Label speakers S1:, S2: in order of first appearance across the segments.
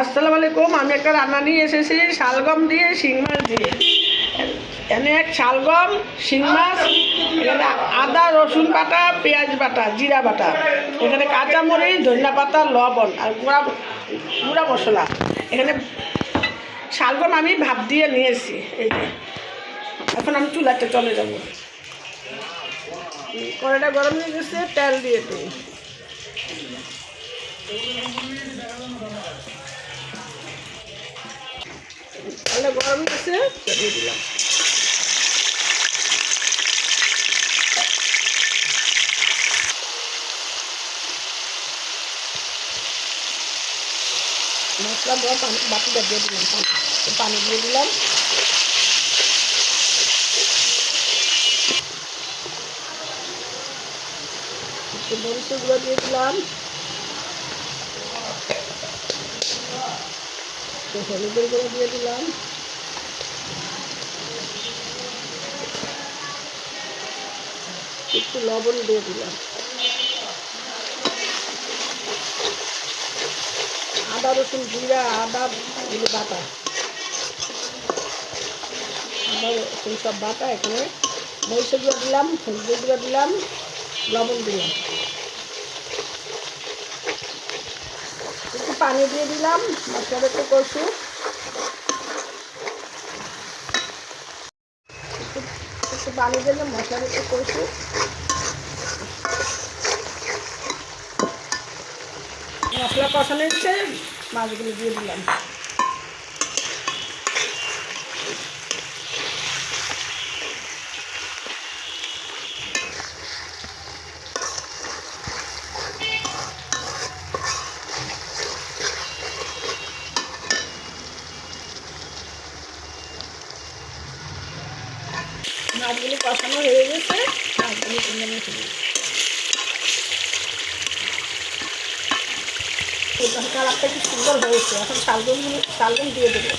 S1: আসসালামু আলাইকুম, আমি একটা রান্না নিয়ে এসেছি, শালগম দিয়ে শিং মাছ দিয়ে। এখানে এক শালগম, শিং মাছ, এখানে আদা, রসুন বাটা, পেঁয়াজ বাটা, জিরা বাটা। এখানে কাঁচামরিচ, ধনিয়া পাতা, লবণ আর গুঁড়া গুঁড়া মশলা। এখানে শালগম আমি ভাপ দিয়ে নিয়েছি, এই যে। এখন আমি চুলাতে চলে যাব। কড়াইটা গরম হয়ে গেছে, তেল দিয়ে দিই। তাহলে গরম গেছে দিয়ে দিলাম মশলা দেওয়া পানি বাটিটা দিয়ে দিলাম, পানি দিয়ে দিলাম। মরিচের গুঁড়ো দিয়ে দিলাম। হলুদের গুঁড়ো দিয়ে দিলাম। একটু লবণ দিয়ে দিলাম। আদা, রসুন জিরা, আদা, এগুলো বাটা। আদা, রসুন সব বাটা, এখানে মরিচের গুঁড়ো দিলাম, হলুদের গুঁড়ো দিলাম, লবণ দিলাম। একটু পানি দিয়ে দিলাম মশলাটা একটু কষু একটু একটু দিলে মশলা একটু কষু মশলা কষানো হচ্ছে মাছগুলো দিয়ে দিলাম। মাছগুলি কষানো হয়ে গেছে মাছগুলি কিনে নিয়ে চলে কালারটা কি সুন্দর হয়েছে। এখন শালগমগুলি শালগম দিয়ে দেবো।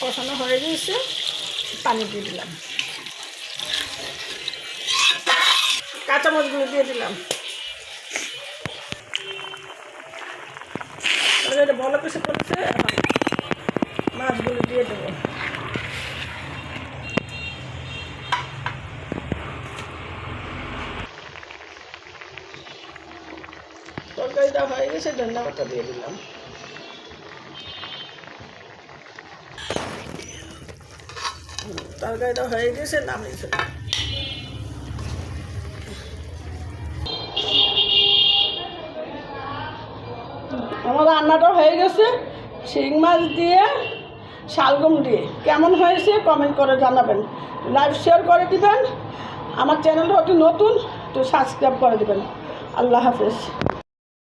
S1: কষানো হয়ে গেছে, পানি দিয়ে দিলাম। কাঁচামরিচগুলো দিয়ে দিলাম। এটা ভালো কিছু করেছে মাছগুলো দিয়ে দেবো। তরকারিটা হয়ে গেছে, ধন্যবাদটা দিয়ে দিলাম। তরকারিটা হয়ে গেছে, নামিয়ে ফেলি আমার রান্নাটা হয়ে গেছে। শিং মাছ দিয়ে, শালগম দিয়ে। কেমন হয়েছে কমেন্ট করে জানাবেন। লাইভ শেয়ার করে দিবেন। আমার চ্যানেলটা অতি নতুন, তো সাবস্ক্রাইব করে দেবেন। আল্লাহ হাফেজ।